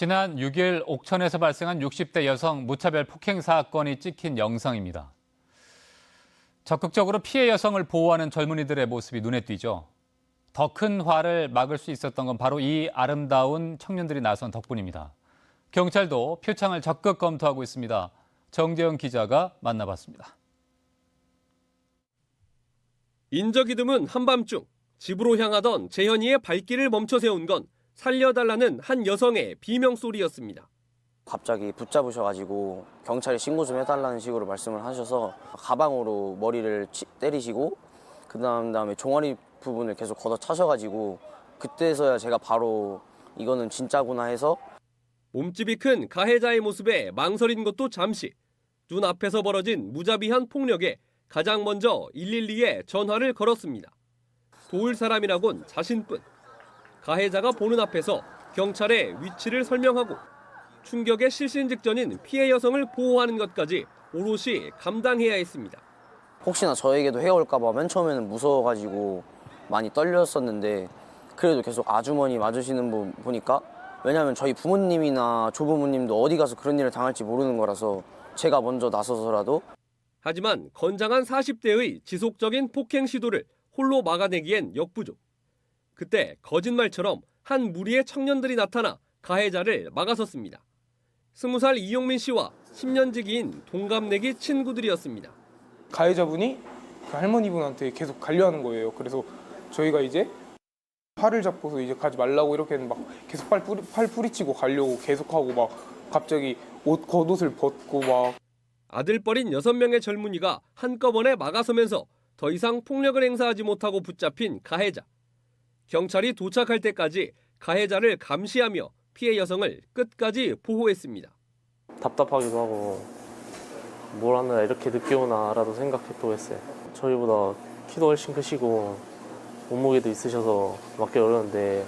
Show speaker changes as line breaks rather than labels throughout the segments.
지난 6일 옥천에서 발생한 60대 여성 무차별 폭행 사건이 찍힌 영상입니다. 적극적으로 피해 여성을 보호하는 젊은이들의 모습이 눈에 띄죠. 더 큰 화를 막을 수 있었던 건 바로 이 아름다운 청년들이 나선 덕분입니다. 경찰도 표창을 적극 검토하고 있습니다. 정재영 기자가 만나봤습니다.
인적이 드문 한밤중 집으로 향하던 재현이의 발길을 멈춰 세운 건 살려달라는 한 여성의 비명 소리였습니다.
갑자기 붙잡으셔가지고 경찰에 신고 좀 해달라는 식으로 말씀을 하셔서 가방으로 머리를 치- 때리시고 그 다음 다음에 종아리 부분을 계속 걷어 차셔가지고 그때서야 제가 바로 이거는 진짜구나 해서
몸집이 큰 가해자의 모습에 망설인 것도 잠시 눈앞에서 벌어진 무자비한 폭력에 가장 먼저 112에 전화를 걸었습니다. 도울 사람이라곤 자신뿐. 가해자가 보는 앞에서 경찰에 위치를 설명하고 충격의 실신 직전인 피해 여성을 보호하는 것까지 오롯이 감당해야 했습니다.
혹시나 저에게도 해올까봐 맨 처음에는 무서워가지고 많이 떨렸었는데 그래도 계속 아주머니 맞으시는 분 보니까 왜냐면 저희 부모님이나 조부모님도 어디 가서 그런 일을 당할지 모르는 거라서 제가 먼저 나서서라도
하지만 건장한 40대의 지속적인 폭행 시도를 홀로 막아내기엔 역부족. 그때 거짓말처럼 한 무리의 청년들이 나타나 가해자를 막아섰습니다. 20살 이용민 씨와 10년 지기인 동갑내기 친구들이었습니다.
가해자분이 그 할머니분한테 계속 관료하는 거예요. 그래서 저희가 이제 팔을 잡고서 이제 가지 말라고 이렇게 막 계속 팔, 뿌리, 팔 뿌리치고 가려고 계속하고 막 갑자기 옷 겉옷을 벗고 막
아들뻘인 6명의 젊은이가 한꺼번에 막아서면서 더 이상 폭력을 행사하지 못하고 붙잡힌 가해자. 경찰이 도착할 때까지 가해자를 감시하며 피해 여성을 끝까지 보호했습니다.
답답하기도 하고 뭘 하느라 이렇게 늦게 오나라도 생각했고 했어요. 저희보다 키도 훨씬 크시고 몸무게도 있으셔서 맞기 어려운데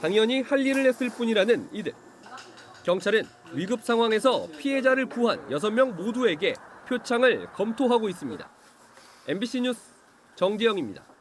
당연히 할 일을 했을 뿐이라는 이들. 경찰은 위급 상황에서 피해자를 구한 6명 모두에게 표창을 검토하고 있습니다. MBC 뉴스 정지영입니다.